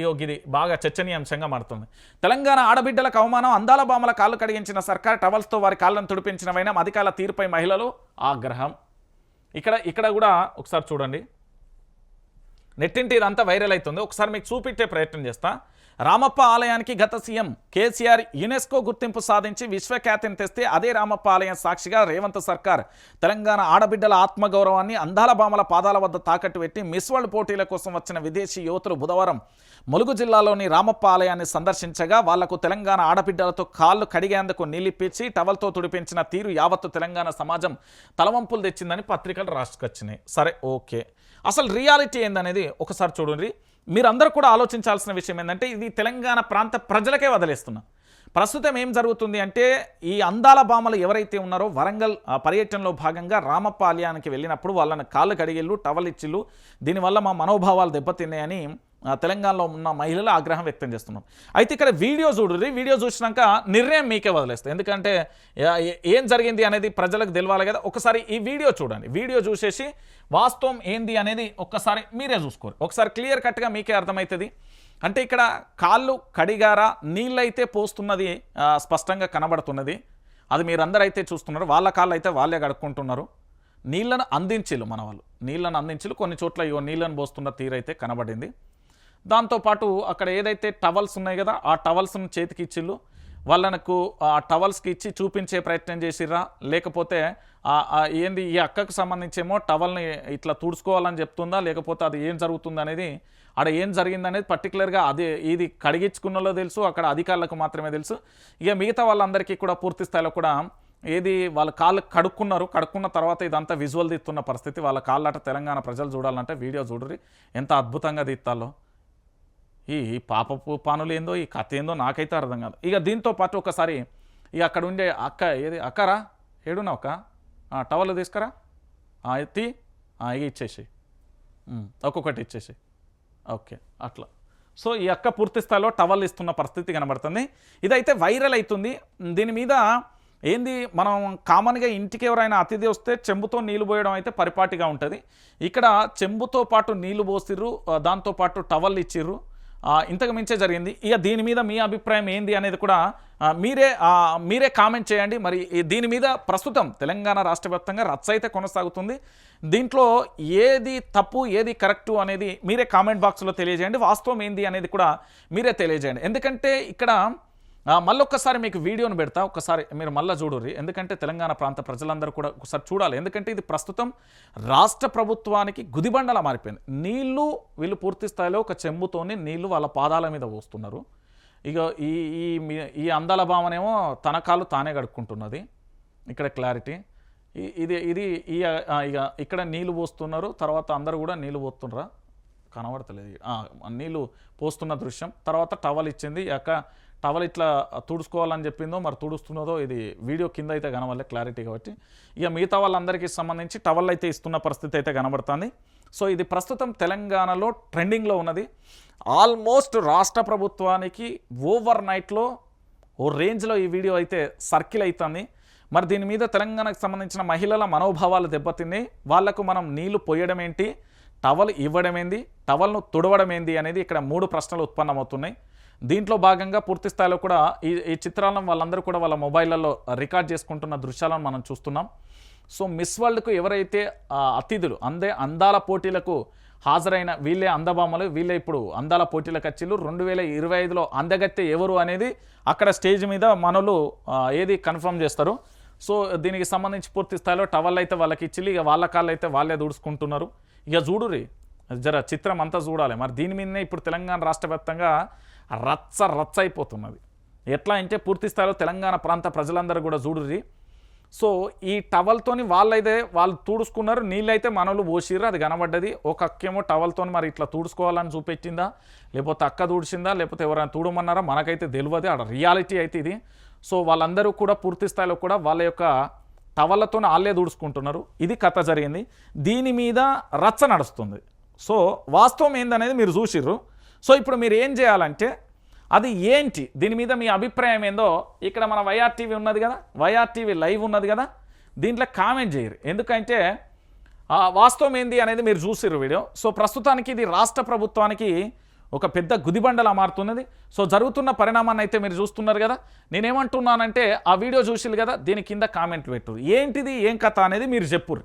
ఇది బాగా చర్చనీయాంశంగా మారుతుంది. తెలంగాణ ఆడబిడ్డలకు అవమానం అందాల బామల కాళ్ళు కడిగించిన సర్కార్ టవల్స్తో వారి కాళ్ళను తుడిపించిన వైనం అధికారుల తీరుపై మహిళలు ఆగ్రహం. ఇక్కడ ఇక్కడ కూడా ఒకసారి చూడండి. నెట్టింటి ఇదంతా వైరల్ అవుతుంది. ఒకసారి మీకు చూపించే ప్రయత్నం చేస్తా. రామప్ప ఆలయానికి గత సీఎం కేసీఆర్ యునెస్కో గుర్తింపు సాధించి విశ్వఖ్యాతిని తెస్తే అదే రామప్ప ఆలయం సాక్షిగా రేవంత్ సర్కార్. తెలంగాణ ఆడబిడ్డల ఆత్మగౌరవాన్ని అందాల బామల పాదాల వద్ద తాకట్టు పెట్టి మిస్ వరల్డ్ పోటీల కోసం వచ్చిన విదేశీ యువతులు బుధవారం ములుగు జిల్లాలోని రామప్ప ఆలయాన్ని సందర్శించగా వాళ్ళకు తెలంగాణ ఆడబిడ్డలతో కాళ్ళు కడిగేందుకు నీలిప్పించి టవల్తో తుడిపించిన తీరు యావత్తు తెలంగాణ సమాజం తలవంపులు తెచ్చిందని పత్రికలు రాసుకొచ్చినాయి. సరే ఓకే. అసలు రియాలిటీ ఏందనేది ఒకసారి చూడండి. మీరందరూ కూడా ఆలోచించాల్సిన విషయం ఏంటంటే ఇది తెలంగాణ ప్రాంత ప్రజలకే వదిలేస్తున్నా. ప్రస్తుతం ఏం జరుగుతుంది అంటే ఈ అందాల బామలు ఎవరైతే ఉన్నారో వరంగల్ పర్యటనలో భాగంగా రామప్ప ఆలయానికి వెళ్ళినప్పుడు వాళ్ళని కాళ్ళు కడిగిళ్ళు టవల్ ఇచ్చిళ్ళు దీనివల్ల మా మనోభావాలు దెబ్బతిన్నాయని తెలంగాణలో ఉన్న మహిళలు ఆగ్రహం వ్యక్తం చేస్తున్నారు అయితే ఇక్కడ వీడియో చూడరు వీడియో చూసినాక నిర్ణయం మీకే వదిలేస్తాయి. ఎందుకంటే ఏం జరిగింది అనేది ప్రజలకు తెలియాలి కదా. ఒకసారి ఈ వీడియో చూడండి. వీడియో చూసేసి వాస్తవం ఏంది అనేది ఒక్కసారి మీరే చూసుకోరు. ఒకసారి క్లియర్ కట్గా మీకే అర్థమవుతుంది. అంటే ఇక్కడ కాళ్ళు కడిగారా నీళ్ళైతే పోస్తున్నది స్పష్టంగా కనబడుతున్నది. అది మీరందరూ అయితే చూస్తున్నారు వాళ్ళ కాళ్ళు అయితే వాళ్ళే కడుక్కుంటున్నారు. నీళ్ళను అందించిలు మన వాళ్ళు నీళ్ళను అందించిలు కొన్ని చోట్ల ఇవో నీళ్ళను పోస్తున్న తీరైతే కనబడింది. దాంతోపాటు అక్కడ ఏదైతే టవల్స్ ఉన్నాయి కదా ఆ టవల్స్ను చేతికి ఇచ్చిళ్ళు. వాళ్ళకు ఆ టవల్స్కి ఇచ్చి చూపించే ప్రయత్నం చేసిర్రా. లేకపోతే ఏంది ఈ అక్కకు సంబంధించేమో టవల్ని ఇట్లా తుడుచుకోవాలని చెప్తుందా లేకపోతే అది ఏం జరుగుతుంది అనేది ఆడ ఏం జరిగింది అనేది పర్టికులర్గా అది ఇది కడిగించుకున్నలో తెలుసు అక్కడ అధికారులకు మాత్రమే తెలుసు. ఇక మిగతా వాళ్ళందరికీ కూడా పూర్తి స్థాయిలో కూడా ఏది వాళ్ళ కాళ్ళు కడుక్కున్నారు కడుక్కున్న తర్వాత ఇదంతా విజువల్ తీస్తున్న పరిస్థితి. వాళ్ళ కాళ్ళట తెలంగాణ ప్రజలు చూడాలంటే వీడియో చూడరు. ఎంత అద్భుతంగా తీస్తాలో. ఈ పాపపు పనులేందో ఏందో ఈ కథ ఏందో నాకైతే అర్థం కాదు. ఇక దీంతో పాటు ఒకసారి ఇక అక్కడ ఉండే అక్క ఏది? అక్కరా? ఏడునా ఒక టవల్ తీసుకురా. ఆ, ఎత్తి. ఆ, ఇక ఇచ్చేసి ఒక్కొక్కటి ఇచ్చేసి ఓకే అట్లా. సో ఈ అక్క పూర్తి స్థాయిలో టవల్ ఇస్తున్న పరిస్థితి కనబడుతుంది. ఇదైతే వైరల్ అవుతుంది దీని మీద ఏంది మనం కామన్గా ఇంటికి ఎవరైనా అతిథి వస్తే చెంబుతో నీళ్ళు పోయడం అయితే పరిపాటిగా ఉంటుంది. ఇక్కడ చెంబుతో పాటు నీళ్ళు పోసిర్రు దాంతోపాటు టవల్ ఇచ్చిర్రు. ఇంతకు మించే జరిగింది. ఇక దీని మీద మీ అభిప్రాయం ఏంది అనేది కూడా మీరే మీరే కామెంట్ చేయండి. మరి దీని మీద ప్రస్తుతం తెలంగాణ రాష్ట్ర వ్యాప్తంగా రచ్చ అయితే కొనసాగుతుంది. దీంట్లో ఏది తప్పు ఏది కరెక్టు అనేది మీరే కామెంట్ బాక్స్లో తెలియజేయండి. వాస్తవం ఏంది అనేది కూడా మీరే తెలియజేయండి. ఎందుకంటే ఇక్కడ మళ్ళొక్కసారి మీకు వీడియోను పెడతా. ఒకసారి మీరు మళ్ళీ చూడరు ఎందుకంటే తెలంగాణ ప్రాంత ప్రజలందరూ కూడా ఒకసారి చూడాలి. ఎందుకంటే ఇది ప్రస్తుతం రాష్ట్ర ప్రభుత్వానికి గుదిబండలా మారిపోయింది. నీళ్ళు వీళ్ళు పూర్తి స్థాయిలో ఒక చెంబుతోని నీళ్ళు వాళ్ళ పాదాల మీద పోస్తున్నారు. ఇక ఈ ఈ ఈ అందాల భావనేమో తన కాళ్ళు తానే కడుక్కుంటున్నది. ఇక్కడ క్లారిటీ. ఇది ఇది ఈ ఇక ఇక్కడ నీళ్ళు పోస్తున్నారు. తర్వాత అందరూ కూడా నీళ్ళు పోస్తున్నారా కనబడతలేదు. నీళ్ళు పోస్తున్న దృశ్యం. తర్వాత టవల్ ఇచ్చింది. ఈ అక్క టవల్ ఇట్లా తుడుచుకోవాలని చెప్పిందో మరి తుడుస్తున్నదో ఇది వీడియో కింద అయితే కనబడలే క్లారిటీ కాబట్టి. ఇక మిగతా వాళ్ళందరికీ సంబంధించి టవల్ అయితే ఇస్తున్న పరిస్థితి అయితే కనబడుతుంది. సో ఇది ప్రస్తుతం తెలంగాణలో ట్రెండింగ్లో ఉన్నది. ఆల్మోస్ట్ రాష్ట్ర ప్రభుత్వానికి ఓవర్ నైట్లో ఓ రేంజ్లో ఈ వీడియో అయితే సర్కిల్ అవుతుంది. మరి దీని మీద తెలంగాణకు సంబంధించిన మహిళల మనోభావాలు దెబ్బతిన్నాయి. వాళ్ళకు మనం నీళ్ళు పోయడం ఏంటి? టవల్ ఇవ్వడం ఏంది? టవల్ను తుడవడం ఏంది అనేది ఇక్కడ మూడు ప్రశ్నలు ఉత్పన్నమవుతున్నాయి. దీంట్లో భాగంగా పూర్తి స్థాయిలో కూడా ఈ ఈ చిత్రాలను వాళ్ళందరూ కూడా వాళ్ళ మొబైళ్ళలో రికార్డ్ చేసుకుంటున్న దృశ్యాలను మనం చూస్తున్నాం. సో మిస్ వరల్డ్కు ఎవరైతే అతిథులు అందే అందాల పోటీలకు హాజరైన వీళ్ళే అందబామలు వీళ్ళే ఇప్పుడు అందాల పోటీలకు ఖర్చులు రెండు వేల ఇరవై ఐదులో అందగత్తె ఎవరు అనేది అక్కడ స్టేజ్ మీద మనలు ఏది కన్ఫర్మ్ చేస్తారు. సో దీనికి సంబంధించి పూర్తి స్థాయిలో టవల్ అయితే వాళ్ళకి ఇచ్చి ఇక వాళ్ళ కాళ్ళు అయితే వాళ్ళే దూడుచుకుంటున్నారు. ఇక చూడురి జర చిత్రం అంతా చూడాలి. మరి దీని మీదనే ఇప్పుడు తెలంగాణ రాష్ట్ర వ్యాప్తంగా రచ్చ రచ్చ అయిపోతున్నది. ఎట్లా అంటే పూర్తి స్థాయిలో తెలంగాణ ప్రాంత ప్రజలందరూ కూడా చూడుర్రి. సో ఈ టవల్తోని వాళ్ళైతే వాళ్ళు తూడుచుకున్నారు. నీళ్ళైతే మనలు పోసిర్రు. అది కనబడ్డది. ఒక అక్కేమో టవల్తో మరి ఇట్లా తూడుచుకోవాలని చూపెట్టిందా? లేకపోతే అక్క తూడిచిందా? లేకపోతే ఎవరైనా తూడమన్నారా? మనకైతే తెలియదు ఆడ రియాలిటీ అయితే ఇది. సో వాళ్ళందరూ కూడా పూర్తి స్థాయిలో కూడా వాళ్ళ యొక్క టవల్లతో వాళ్ళే దూడుచుకుంటున్నారు ఇది కథ జరిగింది. దీని మీద రచ్చ నడుస్తుంది. సో వాస్తవం ఏందనేది మీరు చూసిర్రు. సో ఇప్పుడు మీరు ఏం చేయాలంటే అది ఏంటి? దీని మీద మీ అభిప్రాయం ఏందో ఇక్కడ మన వైఆర్టీవీ ఉన్నది కదా? వైఆర్టీవీ లైవ్ ఉన్నది కదా? దీంట్లో కామెంట్ చేయరు. ఎందుకంటే వాస్తవం ఏంది అనేది మీరు చూసిర్రు వీడియో. సో ప్రస్తుతానికి ఇది రాష్ట్ర ప్రభుత్వానికి ఒక పెద్ద గుదిబండలా మారుతున్నది. సో జరుగుతున్న పరిణామాన్ని అయితే మీరు చూస్తున్నారు కదా? నేనేమంటున్నానంటే ఆ వీడియో చూసిరు కదా? దీని కింద కామెంట్ పెట్టు. ఏంటిది ఏం కథ అనేది మీరు చెప్పుర్రు.